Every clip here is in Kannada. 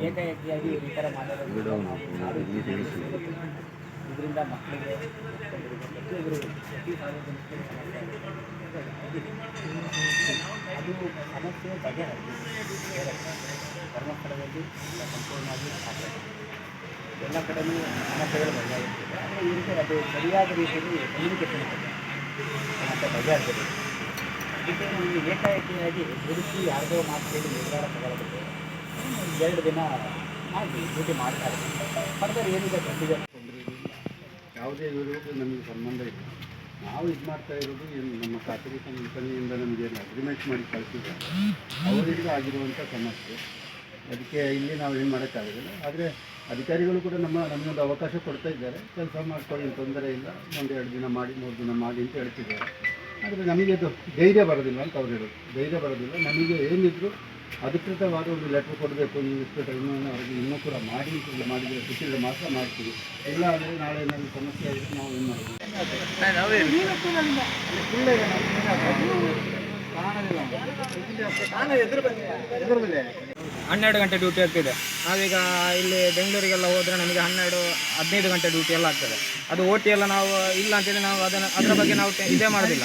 ಏಕಾಏಕಿಯಾಗಿ ಈ ಥರ ಮಾಡೋದು ಇದರಿಂದ ಮಕ್ಕಳಿಗೆ ಪ್ರತಿಯೊಬ್ಬರು ಪ್ರತಿ ಸಾರ್ವಜನಿಕರು ಸಮಸ್ಯೆ. ಅದು ಸಮಸ್ಯೆ ಬಗೆಹರಿಸಿ. ಧರ್ಮಸ್ಥಳದಲ್ಲಿ ಸಂಪೂರ್ಣವಾಗಿ ಎಲ್ಲ ಕಡೆಯೂ ಸಮಸ್ಯೆಗಳು ಬಗೆಹರಿಸ್ತದೆ ಆದರೆ ಈ ರೀತಿ ಅದು ಸರಿಯಾದ ರೀತಿಯಲ್ಲಿ ಕಮ್ಯುನಿಕೇಷನ್ ಸಮಸ್ಯೆ ಬಗೆಹರಿಸಬೇಕು. ಇದಕ್ಕೆ ನಮಗೆ ಏಕಾಏಕಿಯಾಗಿ ಗುರುತು ಯಾರದೋ ಮಾತು ಕೇಳಿ ನಿರ್ಧಾರ ತಗೊಳ್ಳೋದಕ್ಕೆ ಎರಡು ದಿನ ಆಗಿ ಡ್ಯೂಟಿ ಮಾಡ್ತಾರೆ ಫರ್ದರ್ ಏನಿದೆ ಪ್ರೊಸೀಜರ್ ಯಾವುದೇ ಇರೋದು ನಮಗೆ ಸಂಬಂಧ ಇಲ್ಲ. ನಾವು ಇದು ಮಾಡ್ತಾ ಇರೋದು ಏನು ನಮ್ಮ ಖಾಸಗಿ ಕಂಪನಿಯಿಂದ ನಮಗೆ ಏನು ಅಗ್ರಿಮೆಂಟ್ ಮಾಡಿ ಕಳಿಸಿದ್ದಾರೆ. ಅವರಿಂದ ಆಗಿರುವಂಥ ಸಮಸ್ಯೆ. ಅದಕ್ಕೆ ಇಲ್ಲಿ ನಾವು ಏನು ಮಾಡೋಕ್ಕಾಗೋದಿಲ್ಲ. ಆದರೆ ಅಧಿಕಾರಿಗಳು ಕೂಡ ನಮ್ಮ ನಮಗೊಂದು ಅವಕಾಶ ಕೊಡ್ತಾ ಇದ್ದಾರೆ. ಕೆಲಸ ಮಾಡ್ಕೊಳ್ಳಿ ತೊಂದರೆ ಇಲ್ಲ. ಒಂದು ಎರಡು ದಿನ ಮಾಡಿ, ಮೂರು ದಿನ ಮಾಡಿ ಅಂತ ಹೇಳ್ತಿದ್ದಾರೆ. ಆದರೆ ನಮಗೆ ಅದು ಧೈರ್ಯ ಬರೋದಿಲ್ಲ ಅಂತ ಅವ್ರು ಹೇಳೋದು. ಧೈರ್ಯ ಬರೋದಿಲ್ಲ. ನಮಗೆ ಏನಿದ್ರು ಅಧಿಕೃತವಾದ ಒಂದು ಲೆಟ್ರ್ ಕೊಡಬೇಕು ನೀವು ಇಷ್ಟು ಟೈಮನ್ನು ಅವರಿಗೆ ಇನ್ನೂ ಕೂಡ ಮಾಡಿ ಅಂತ ಮಾಡಿದರೆ ಸಿಕ್ಕಿದ್ರೆ ಮಾತ್ರ ಮಾಡ್ತೀವಿ ಇಲ್ಲ ಅಂದರೆ ನಾಳೆ ಏನಾದರೂ ಸಮಸ್ಯೆ ಆದರೆ ನಾವು ಏನು ಮಾಡೋದು ಹನ್ನೆರಡು ಗಂಟೆ ಡ್ಯೂಟಿ ಆಗ್ತಿದೆ. ನಾವೀಗ ಇಲ್ಲಿ ಬೆಂಗಳೂರಿಗೆಲ್ಲ ಹೋದರೆ ನಮಗೆ ಹನ್ನೆರಡು, ಹದಿನೈದು ಗಂಟೆ ಡ್ಯೂಟಿ ಎಲ್ಲ ಆಗ್ತದೆ. ಅದು ಓಟಿ ಎಲ್ಲ ನಾವು ಇಲ್ಲ ಅಂತೇಳಿ ನಾವು ಅದನ್ನು, ಅದರ ಬಗ್ಗೆ ನಾವು ಇದೇ ಮಾಡೋದಿಲ್ಲ.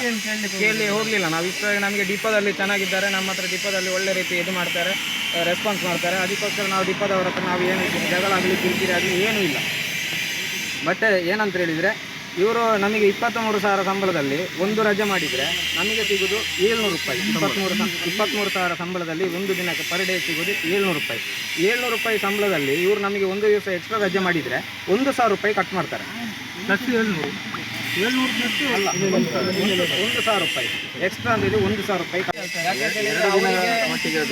ಕೇಳಿ ಹೋಗಲಿಲ್ಲ. ನಾವು ಇಷ್ಟವಾಗಿ ನಮಗೆ ಡಿಪೋದಲ್ಲಿ ಚೆನ್ನಾಗಿದ್ದಾರೆ. ನಮ್ಮ ಹತ್ರ ಡಿಪೋದಲ್ಲಿ ಒಳ್ಳೆ ರೀತಿ ಇದು ಮಾಡ್ತಾರೆ ರೆಸ್ಪಾನ್ಸ್ ಮಾಡ್ತಾರೆ. ಅದಕ್ಕೋಸ್ಕರ ನಾವು ಡಿಪೋದವ್ರ ಹತ್ರ ನಾವು ಏನು ಜಗಳ ಆಗಲಿ ಕಿರಿಕಿರಿ ಆಗಲಿ ಏನೂ ಇಲ್ಲ. ಬಟ್ ಏನಂತ ಹೇಳಿದರೆ ಇವರು ನಮಗೆ ಇಪ್ಪತ್ತ್ಮೂರು ಸಾವಿರ ಸಂಬಳದಲ್ಲಿ ಒಂದು ರಜೆ ಮಾಡಿದರೆ ನಮಗೆ ಸಿಗೋದು ಏಳ್ನೂರು ರೂಪಾಯಿ. ಇಪ್ಪತ್ತ್ಮೂರು ಇಪ್ಪತ್ತ್ಮೂರು ಸಾವಿರ ಸಂಬಳದಲ್ಲಿ ಒಂದು ದಿನಕ್ಕೆ ಪರ್ ಡೇ ಸಿಗೋದು ಏಳ್ನೂರು ರೂಪಾಯಿ. ಏಳ್ನೂರು ರೂಪಾಯಿ ಸಂಬಳದಲ್ಲಿ ಇವರು ನಮಗೆ ಒಂದು ದಿವಸ ಎಕ್ಸ್ಟ್ರಾ ರಜೆ ಮಾಡಿದರೆ ಒಂದು ಸಾವಿರ ರೂಪಾಯಿ ಕಟ್ ಮಾಡ್ತಾರೆ. ಪ್ಲಸ್ ಏಳ್ನೂರು. ಒಂದು ಸಾವಿರ ರೂಪಾಯಿ ಎಕ್ಸ್ಟ್ರಾ ಅಂದ್ರೆ ಒಂದು ಸಾವಿರ ರೂಪಾಯಿ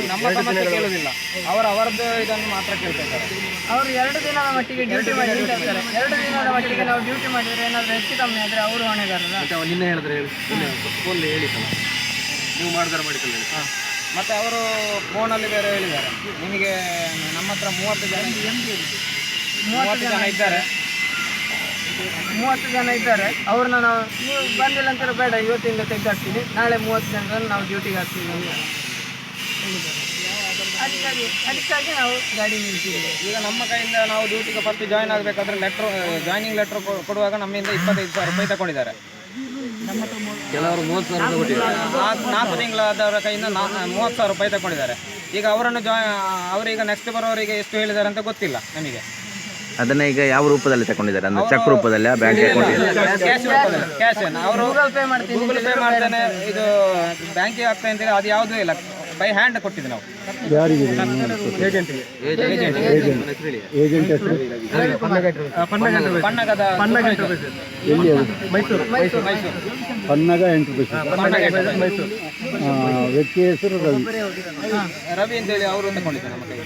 ನಮ್ಮ ಸಮಸ್ಯೆ ಕೇಳೋದಿಲ್ಲ ಅವರ ಅವರದ್ದು ಇದನ್ನು ಮಾತ್ರ ಕೇಳ್ತಾ ಇದ್ದಾರೆ ಅವರು ಎರಡು ದಿನದ ಮಟ್ಟಿಗೆ ಡ್ಯೂಟಿ ಮಾಡಿ ಎರಡು ದಿನದ ಮಟ್ಟಿಗೆ ನಾವು ಡ್ಯೂಟಿ ಮಾಡಿದ್ರೆ ಏನಾದರೂ ಹೆಚ್ಚು ಕಮ್ಮಿ ಆದರೆ ಅವರು ಹೊಣೆಗಾರರ ನಿನ್ನೆ ಹೇಳಿದ್ರೆ ಹೇಳಿ ಫೋನ್ ಹೇಳಿ ನೀವು ಮಾಡಿದಾರೆ ಮಾಡಿಕಲ್ಲ ಹಾ. ಮತ್ತೆ ಅವರು ಫೋನಲ್ಲಿ ಬೇರೆ ಹೇಳಿದ್ದಾರೆ ನಿಮಗೆ ನಮ್ಮ ಹತ್ರ ಮೂವತ್ತು ಜನ ಮೂವತ್ತು ಜನ ಇದ್ದಾರೆ ಮೂವತ್ತು ಜನ ಇದ್ದಾರೆ. ಅವ್ರನ್ನ ನಾವು ನೀವು ಬಂದಿಲ್ಲ ಅಂತಾರೆ ಬೇಡ ಇವತ್ತಿಂದ ತೆಗೆದಾಕ್ತೀವಿ ನಾಳೆ ಮೂವತ್ತು ಜನರನ್ನು ನಾವು ಡ್ಯೂಟಿಗೆ ಹಾಕ್ತೀವಿ. ಅದಕ್ಕಾಗಿ ಅದಕ್ಕಾಗಿ ನಾವು ಗಾಡಿ ನಿಲ್ಸಿದ್ದೀವಿ. ಈಗ ನಮ್ಮ ಕೈಯಿಂದ ನಾವು ಡ್ಯೂಟಿಗೆ ಫಸ್ಟ್ ಜಾಯ್ನ್ ಆಗಬೇಕಾದ್ರೆ ಲೆಟ್ರ್ ಜಾಯ್ನಿಂಗ್ ಲೆಟ್ರ್ ಕೊಡುವಾಗ ನಮ್ಮಿಂದ ಇಪ್ಪತ್ತೈದು ಸಾವಿರ ರೂಪಾಯಿ ತಗೊಂಡಿದ್ದಾರೆ. ಕೆಲವರು ಮೂವತ್ತು ಸಾವಿರ ನಾಲ್ಕು ನಾಲ್ಕು ತಿಂಗಳಾದವರ ಕೈಯಿಂದ ಮೂವತ್ತು ಸಾವಿರ ರೂಪಾಯಿ ತಗೊಂಡಿದ್ದಾರೆ. ಈಗ ಅವರನ್ನು ಜಾಯ್ ಅವರೀಗ ನೆಕ್ಸ್ಟ್ ಬರೋರಿಗೆ ಎಷ್ಟು ಹೇಳಿದ್ದಾರೆ ಅಂತ ಗೊತ್ತಿಲ್ಲ ನಮಗೆ. ಅದನ್ನ ಈಗ ಯಾವ ರೂಪದಲ್ಲಿ ತಗೊಂಡಿದ್ದಾರೆ? ಅಂದ್ರೆ ಚೆಕ್ ರೂಪದಲ್ಲಿ ಬ್ಯಾಂಕ್ ಅಕೌಂಟ್ ಕ್ಯಾಶ್ ಕ್ಯಾಶ್ ಅವರು ಗೂಗಲ್ ಪೇ ಮಾಡ್ತೀನಿ. ಗೂಗಲ್ ಪೇ ಮಾಡ್ತಾನೆ. ಇದು ಬ್ಯಾಂಕಿಗೆ ಆಗ್ತಾ ಅಂತೇಳಿ ಅದು ಯಾವುದೂ ಇಲ್ಲ. ಬೈ ಹ್ಯಾಂಡ್ ಕೊಟ್ಟಿದ್ದು ನಾವು. ಯಾರಿಗೆ ಏಜೆಂಟ್ ಏಜೆಂಟ್ ಹೆಸರು? ಪನ್ನಗದ ಎಲ್ಲಿ ಅದು? ಮೈಸೂರು. ಮೈಸೂರು. ಪನ್ನಗ ಎಂಟರ್ಪ್ರೈಸಸ್. ಮೈಸೂರು. ವ್ಯಕ್ತಿ ಹೆಸರು ರವಿ. ರವಿ ಅಂತೇಳಿ ಅವರು ತಗೊಂಡಿದ್ದು ನಮ್ಮ ಕೈ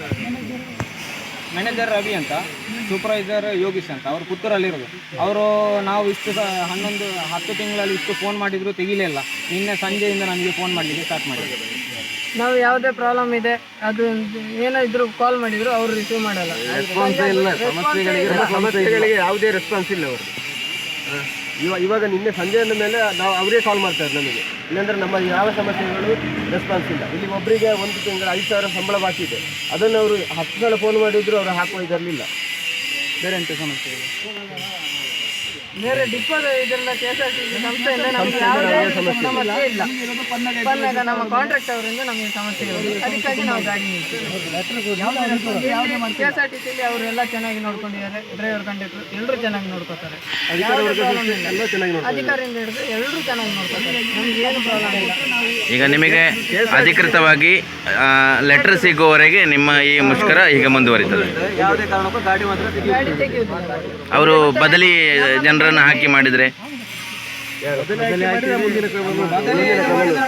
ಮ್ಯಾನೇಜರ್ ರವಿ ಅಂತ. ಸೂಪರ್ವೈಸರ್ ಯೋಗೀಶ್ ಅಂತ ಅವರು ಪುತ್ತೂರಲ್ಲಿರೋದು. ಅವರು ನಾವು ಇಷ್ಟು ಹನ್ನೊಂದು ಹತ್ತು ತಿಂಗಳಲ್ಲಿ ಇಷ್ಟು ಫೋನ್ ಮಾಡಿದ್ರು ತೆಗಿಲಿಲ್ಲ ನಿನ್ನೆ ಸಂಜೆಯಿಂದ ನನಗೆ ಫೋನ್ ಮಾಡಲಿಕ್ಕೆ ಸ್ಟಾರ್ಟ್ ಮಾಡಿದ್ರು. ನಾವು ಯಾವುದೇ ಪ್ರಾಬ್ಲಮ್ ಇದೆ ಅದು ಏನೋ ಇದ್ರು ಕಾಲ್ ಮಾಡಿದ್ರು ಅವರು ರಿಸೀವ್ ಮಾಡಲ್ಲ. ಸಮಸ್ಯೆಗಳಿಗೆ ಯಾವುದೇ ರೆಸ್ಪಾನ್ಸ್ ಇಲ್ಲ ಅವರು. ಇವಾಗ ಇವಾಗ ನಿನ್ನೆ ಸಂಜೆ ಅಂದ ಮೇಲೆ ನಾವು ಅವರೇ ಕಾಲ್ ಮಾಡ್ತಾರೆ ನಮಗೆ. ಇಲ್ಲಾಂದ್ರೆ ನಮ್ಮ ಯಾವ ಸಮಸ್ಯೆಗಳು ರೆಸ್ಪಾನ್ಸ್ ಇಲ್ಲ. ಇಲ್ಲಿ ಒಬ್ಬರಿಗೆ ಒಂದು ತಿಂಗಳ ಐದು ಸಾವಿರ ಸಂಬಳ ಬಾಕಿ ಇದೆ. ಅದನ್ನು ಅವರು ಹತ್ತು ಸಲ ಫೋನ್ ಮಾಡಿದ್ರು ಅವರು ಹಾಕುವ ಇದರಲಿಲ್ಲ ಬೇರೆ ಎಂತ ಸಮಸ್ಯೆ ಬೇರೆ ಡಿಪೋದ ಇದರಿಂದ K S R T C ಸಂಸ್ಥೆಯಿಂದ ನಮಗೆ ಯಾವುದೇ ಸಮಸ್ಯೆ ಇಲ್ಲ. ಬಂದಾಗ ನಮ್ಮ ಕಾಂಟ್ರಾಕ್ಟ್ ಅವರಿಂದ ನಮಗೆ ಸಮಸ್ಯೆ ಇಲ್ಲ. ಅದಕ್ಕಾಗಿ ನಾವು ಗಾಡಿ ನಿಲ್ತೀವಿ. ಕೆ ಎಸ್ ಆರ್ ಟಿ ಸಿಲಿ ಅವರೆಲ್ಲ ಚೆನ್ನಾಗಿ ನೋಡ್ಕೊಂಡಿದ್ದಾರೆ. ಡ್ರೈವರ್ ಕಂಡಕ್ಟರ್ ಎಲ್ಲರೂ ಚೆನ್ನಾಗಿ ನೋಡ್ಕೋತಾರೆ. ಅಧಿಕಾರಿಯಿಂದ ಹಿಡಿದು ಎಲ್ಲರೂ ಚೆನ್ನಾಗಿ ನೋಡ್ಕೋತಾರೆ. ನಮ್ಗೆ ಏನು ಪ್ರಾಬ್ಲಮ್ ಇಲ್ಲ. ಈಗ ನಿಮಗೆ ಅಧಿಕೃತವಾಗಿ ಲೆಟರ್ ಸಿಗುವವರೆಗೆ ನಿಮ್ಮ ಈ ಮುಷ್ಕರ ಈಗ ಮುಂದುವರಿತದೆ. ಯಾವುದೇ ಕಾರಣಕ್ಕೂ ಗಾಡಿ ಮಾತ್ರ ಗಾಡಿ ಅವರು ಬದಲಿ ಜನರನ್ನು ಹಾಕಿ ಮಾಡಿದರೆ?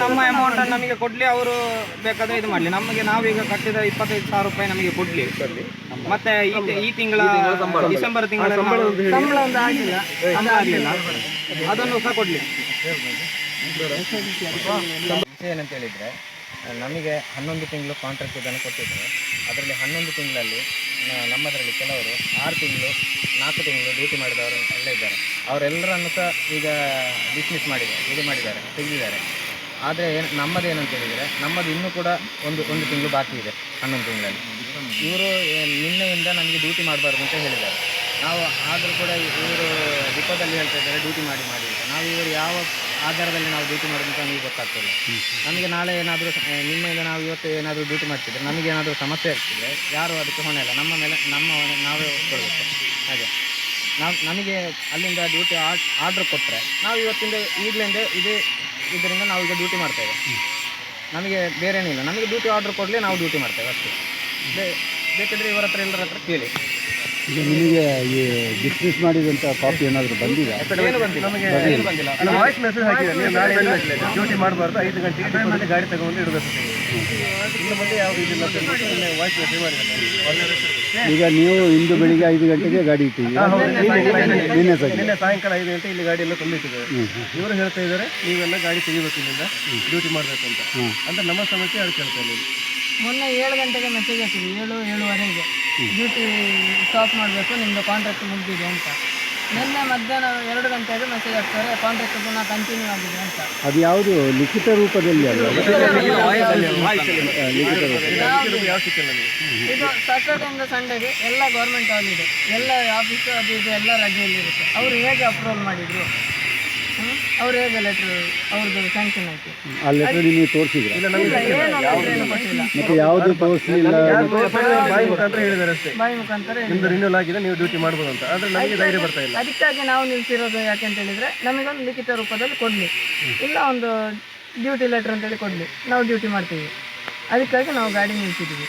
ನಮ್ಮ ಅಮೌಂಟ್ ನಮಗೆ ಕೊಡ್ಲಿ ಅವರು ಬೇಕಾದ್ರೆ ಇದು ಮಾಡಲಿ ನಮಗೆ ನಾವೀಗ ಕಟ್ಟಿದ ಇಪ್ಪತ್ತೈದು ಸಾವಿರ ರೂಪಾಯಿ ನಮಗೆ ಕೊಡ್ಲಿ ಮತ್ತೆ ಈ ತಿಂಗಳ ಡಿಸೆಂಬರ್ ತಿಂಗಳ ಸಂಬಳ ಒಂದು ಆಗಿಲ್ಲ ಸಹ ಕೊಡ್ಲಿ ಏನಂತ ಹೇಳಿದ್ರೆ ನಮಗೆ ಹನ್ನೊಂದು ತಿಂಗಳು ಕಾಂಟ್ರಾಕ್ಟ್ ಇದನ್ನು ಕೊಟ್ಟಿದ್ದಾರೆ. ಅದರಲ್ಲಿ ಹನ್ನೊಂದು ತಿಂಗಳಲ್ಲಿ ನಮ್ಮದರಲ್ಲಿ ಕೆಲವರು ಆರು ತಿಂಗಳು, ನಾಲ್ಕು ತಿಂಗಳು ಡ್ಯೂಟಿ ಮಾಡಿದವರು ಎಲ್ಲ ಇದ್ದಾರೆ. ಅವರೆಲ್ಲರನ್ನು ಸಹ ಈಗ ಡಿಸ್ಮಿಸ್ ಮಾಡಿದ್ದಾರೆ ಇದು ಮಾಡಿದ್ದಾರೆ, ತೆಗೆದಿದ್ದಾರೆ. ಆದರೆ ಏನು ನಮ್ಮದು ಏನಂತ ಹೇಳಿದರೆ, ನಮ್ಮದು ಇನ್ನೂ ಕೂಡ ಒಂದು ಒಂದು ತಿಂಗಳು ಬಾಕಿ ಇದೆ, ಹನ್ನೊಂದು ತಿಂಗಳಲ್ಲಿ. ಇವರು ನಿನ್ನೆಯಿಂದ ನಮಗೆ ಡ್ಯೂಟಿ ಮಾಡಬಾರ್ದು ಅಂತ ಹೇಳಿದ್ದಾರೆ. ನಾವು, ಆದರೂ ಕೂಡ ಇವರು ಡಿಪೋದಲ್ಲಿ ಹೇಳ್ತಾ ಇದ್ದಾರೆ ಡ್ಯೂಟಿ ಮಾಡಿ ಮಾಡಿ ನಾವು ಇವರು ಯಾವ ಆಧಾರದಲ್ಲಿ ನಾವು ಡ್ಯೂಟಿ ಮಾಡೋದಂತ ನಮಗೆ ಗೊತ್ತಾಗ್ತಿಲ್ಲ. ನಮಗೆ ನಾಳೆ ಏನಾದರೂ ನಿಮ್ಮಿಂದ ನಾವು ಇವತ್ತು ಏನಾದರೂ ಡ್ಯೂಟಿ ಮಾಡ್ತಿದ್ರೆ ನಮಗೆ ಏನಾದರೂ ಸಮಸ್ಯೆ ಆಗ್ತಿದ್ರೆ ಯಾರು ಅದಕ್ಕೆ ಹೊಣೆ ಇಲ್ಲ. ನಮ್ಮ ಮೇಲೆ, ನಮ್ಮ ನಾವೇ ಕೊಡಬೇಕು ಹಾಗೆ. ನಾವು, ನಮಗೆ ಅಲ್ಲಿಂದ ಡ್ಯೂಟಿ ಆರ್ಡ್ರ್ ಕೊಟ್ಟರೆ ನಾವು ಇವತ್ತಿಂದ, ಈಗಲಿಂದ ಇದೇ ಇದರಿಂದ ನಾವು ಈಗ ಡ್ಯೂಟಿ ಮಾಡ್ತೇವೆ ನಮಗೆ ಬೇರೇನಿಲ್ಲ ನಮಗೆ ಡ್ಯೂಟಿ ಆರ್ಡ್ರ್ ಕೊಡಲಿ ನಾವು ಡ್ಯೂಟಿ ಮಾಡ್ತೇವೆ ಅಷ್ಟೇ. ಬೇಕಿದ್ರೆ ಇವರ ಹತ್ರ ಎಲ್ಲರ ಹತ್ರ ಕೇಳಿ. ಈಗ ನಿಮಗೆ ಈ ಡಿಸ್ಮಿಸ್ ಮಾಡಿದಂಥ ಕಾಪಿ ಏನಾದರೂ ಬಂದಿದೆ? ಏನು ಬಂದಿಲ್ಲ. ಏನು ಬಂದಿಲ್ಲ. ವಾಯ್ಸ್ ಮೆಸೇಜ್ ಹಾಕಿದೆ ನೀವು ನಾಳೆ ಡ್ಯೂಟಿ ಮಾಡಬಾರ್ದು. ಐದು ಗಂಟೆಗೆ ಮತ್ತೆ ಗಾಡಿ ತಗೊಂಡು ಇಡಬೇಕು. ಇನ್ನು ಮುಂದೆ ಯಾವ ಇದಿಲ್ಲ ಅಂತ ಹೇಳ್ಬಿಟ್ಟು ವಾಯ್ಸ್ ಮೆಸೇಜ್ ಮಾಡಿದ್ದಾರೆ. ಈಗ ನೀವು ಇಂದು ಬೆಳಿಗ್ಗೆ ಐದು ಗಂಟೆಗೆ ಗಾಡಿ ಇಟ್ಟಿದ್ದೀರಾ? ನಿನ್ನೆ ಸಾಯಂಕಾಲ ಐದು ಗಂಟೆ. ಇಲ್ಲಿ ಗಾಡಿ ಎಲ್ಲ ತುಂಬಿಟ್ಟಿದ್ದಾರೆ. ಇವರು ಹೇಳ್ತಾ ಇದ್ದಾರೆ ನೀವೆಲ್ಲ ಗಾಡಿ ತೆಗಿಬೇಕು ಇಲ್ಲಿಂದ. ಡ್ಯೂಟಿ ಮಾಡಬೇಕು ಅಂತ. ಅಂದ್ರೆ ನಮ್ಮ ಸಮಸ್ಯೆ ಅದು ಕೇಳ್ತಾ ಇಲ್ಲ ಇಲ್ಲಿ. ಮೊನ್ನೆ ಏಳು ಗಂಟೆಗೆ ಮೆಸೇಜ್ ಹಾಕಿದ್ವಿ ಏಳು ಏಳುವರೆಗೆ. ಡ್ಯೂಟಿ ಸ್ಟಾಪ್ ಮಾಡಬೇಕು ನಿಮ್ಮದು ಕಾಂಟ್ರಾಕ್ಟ್ ಮುಗಿದಿದೆ ಅಂತ. ನಿನ್ನೆ ಮಧ್ಯಾಹ್ನ ಎರಡು ಗಂಟೆಗೆ ಮೆಸೇಜ್ ಹಾಕ್ತಾರೆ ಕಾಂಟ್ರಾಕ್ಟ್ ಪುನಃ ಕಂಟಿನ್ಯೂ ಆಗಿದೆ ಅಂತ. ಅದು ಯಾವುದು? ಲಿಖಿತ ರೂಪದಲ್ಲಿ ಅಲ್ಲ? ಲಿಖಿತ ರೂಪ ಇದು ಸ್ಯಾಟರ್ಡೆಯಿಂದ ಸಂಡೇಗೆ ಎಲ್ಲ ಗೌರ್ಮೆಂಟ್ ಹಾಲಿಡೆ ಎಲ್ಲ ಆಫೀಸು ಅದು ಇದು ಎಲ್ಲ ರಜೆಯಲ್ಲಿರುತ್ತೆ ಅವರು ಹೇಗೆ ಅಪ್ರೂವಲ್ ಮಾಡಿದ್ರು? ಅವ್ರು ಹೇಗೆ ಲೆಟ್ರ್ ಅವ್ರದ್ದು ಸ್ಯಾಂಕ್ಷನ್ ಆಯಿತು. ಆ ಲೆಟರ್ ನಿಮಗೆ ತೋರಿಸಿದ್ರ? ಇಲ್ಲ ಏನು letter ಏನು ಕೊಟ್ಟಿಲ್ಲ ಮತ್ತೆ ಯಾವುದು ತೋರಿಸಲಿಲ್ಲ ಬಾಯಿ ಮುಖಾಂತರ ಹೇಳಿದ್ದಾರೆ ಅಷ್ಟೇ. ಬಾಯಿ ಮುಖಾಂತರ ಹೇಳಿ. ನಿಮ್ದು ರಿನ್ಯೂಲ್ ಆಗಿದೆ ನೀವು ಡ್ಯೂಟಿ ಮಾಡ್ಬೋದು ಅಂತ. ಆದ್ರೆ ನಮಗೆ ಧೈರ್ಯ ಬರ್ತಾ ಇಲ್ಲ. ಅದಕ್ಕಾಗಿ ನಾವು ನಿಲ್ಸಿರೋದು ಯಾಕೆ ಅಂತ ಹೇಳಿದ್ರೆ ನಮಗೊಂದು ಲಿಖಿತ ರೂಪದಲ್ಲಿ ಕೊಡ್ಲಿ. ಇಲ್ಲ ಒಂದು ಡ್ಯೂಟಿ ಲೆಟರ್ ಅಂತ ಹೇಳಿ ಕೊಡ್ಲಿ. ನಾವು ಡ್ಯೂಟಿ ಮಾಡ್ತೀವಿ. ಅದಕ್ಕಾಗಿ ನಾವು ಗಾಡಿ ನಿಲ್ಸಿದ್ದೀವಿ.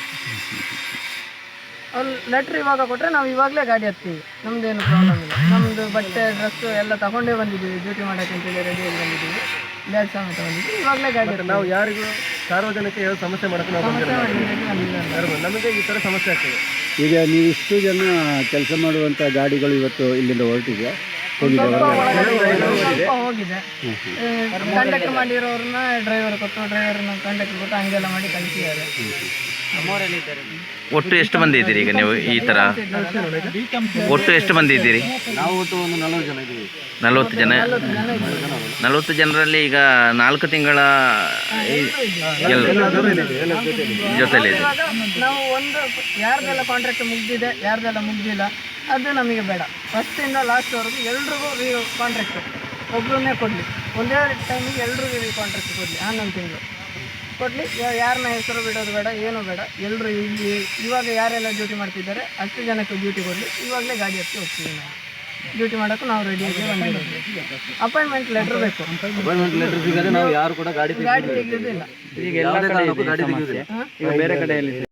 ಅವ್ರು ಲೆಟ್ರ್ ಇವಾಗ ಕೊಟ್ಟರೆ ನಾವು ಇವಾಗಲೇ ಗಾಡಿ ಹತ್ತೀವಿ. ನಮ್ದೇನು ಪ್ರಾಬ್ಲಮ್ ಇಲ್ಲ. ನಮ್ಮದು ಬಟ್ಟೆ ಡ್ರೆಸ್ ಎಲ್ಲ ತಗೊಂಡೇ ಬಂದಿದ್ದೀವಿ. ಡ್ಯೂಟಿ ಮಾಡೋಕ್ಕೆ ಅಂತೇಳಿ ರೆಡಿಯಲ್ಲಿ ಬಂದಿದ್ದೀವಿ. ಬ್ಯಾಗ್ ಸಮೇತ ಬಂದಿದ್ದೀವಿ ಇವಾಗಲೇ ಗಾಡಿ. ನಾವು ಯಾರಿಗೂ ಸಾರ್ವಜನಿಕ ಯಾವ ಸಮಸ್ಯೆ ಮಾಡಕ್ಕೆ ನಾವು ಸಮಸ್ಯೆ ಬಂದಿಲ್ಲ ಮಾಡಿದ್ದೀವಿ, ಬಂದಿಲ್ಲ ಅಂತ. ನಮಗೆ ಈ ಥರ ಸಮಸ್ಯೆ ಆಗ್ತದೆ. ಈಗ ನೀವು ಇಷ್ಟು ಜನ ಕೆಲಸ ಮಾಡುವಂಥ ಗಾಡಿಗಳು ಇವತ್ತು ಇಲ್ಲಿಂದ ಹೊರಟಿದೆ. ಹೋಗಿದ್ದಾವೆ ಸ್ವಲ್ಪ ಹೋಗಿದೆ. ಕಂಡಕ್ಟ್ ಮಾಡಿರೋರನ್ನ ಡ್ರೈವರ್ ಕೊಟ್ಟು ಡ್ರೈವರ್ನ ಕಂಡಕ್ಟ್ ಕೊಟ್ಟು ಹಂಗೆಲ್ಲ ಮಾಡಿ ಕಳಿಸಿದ್ದಾರೆ. ಒಟ್ಟು ಎಷ್ಟು ಮಂದಿ ಇದ್ದೀರಿ ಈಗ ನೀವು ಈ ಥರ? ಒಟ್ಟು ಎಷ್ಟು ಮಂದಿ ಇದ್ದೀರಿ? ನಾವು ಒಟ್ಟು ಒಂದು ನಲವತ್ತು ಜನ ಇದ್ದೀವಿ. ನಲವತ್ತು ಜನ? ನಲವತ್ತು ಜನರಲ್ಲಿ ಈಗ ನಾಲ್ಕು ತಿಂಗಳ ಎಲ್ಲ ಜೊತೆಲಿ ಇದೆ ನಾವು ಒಂದು ಯಾರ್ದೆಲ್ಲ ಕಾಂಟ್ರಾಕ್ಟ್ ಮುಗ್ದಿದೆ ಯಾರ್ದೆಲ್ಲ ಮುಗ್ದಿಲ್ಲ ಅದು ನಮಗೆ ಬೇಡ. ಫಸ್ಟಿಂದ ಲಾಸ್ಟ್ವರೆಗೂ ಎಲ್ರಿಗೂ ಕಾಂಟ್ರಾಕ್ಟ್ ಒಬ್ಬರನ್ನೇ ಕೊಡಲಿ. ಒಂದೇ ಟೈಮಿಗೆ ಎಲ್ರಿಗೂ ಕಾಂಟ್ರಾಕ್ಟ್ ಕೊಡಲಿ ಹನ್ನೊಂದು ತಿಂಗಳು. ಕೊಡಲಿ. ಯಾರನ್ನ ಹೆಸರು ಬಿಡೋದು ಬೇಡ ಏನೂ ಬೇಡ. ಎಲ್ಲರೂ ಇಲ್ಲಿ ಇವಾಗ ಯಾರೆಲ್ಲ ಡ್ಯೂಟಿ ಮಾಡ್ತಿದ್ದಾರೆ ಅಷ್ಟು ಜನಕ್ಕೆ ಡ್ಯೂಟಿ ಕೊಡಲಿ. ಇವಾಗಲೇ ಗಾಡಿ ಹತ್ತಿ ಹೋಗ್ತೀವಿ ನಾವು. ಡ್ಯೂಟಿ ಮಾಡೋಕ್ಕೂ ನಾವು ರೆಡಿ ಆಗಿ ಅಪಾಯಿಂಟ್ಮೆಂಟ್ ಲೆಟ್ರ್ ಬೇಕು. ಲೆಟರ್ ಸಿಗದೆ ನಾವು ಯಾರು ಕೂಡ ಗಾಡಿ ಗಾಡಿ ತೆಗೆಯೋದಿಲ್ಲ. ಈಗ ಎಲ್ಲ ಕಡೆ ಗಾಡಿ ಈ ಈಗ ಬೇರೆ ಕಡೆಯಲ್ಲಿ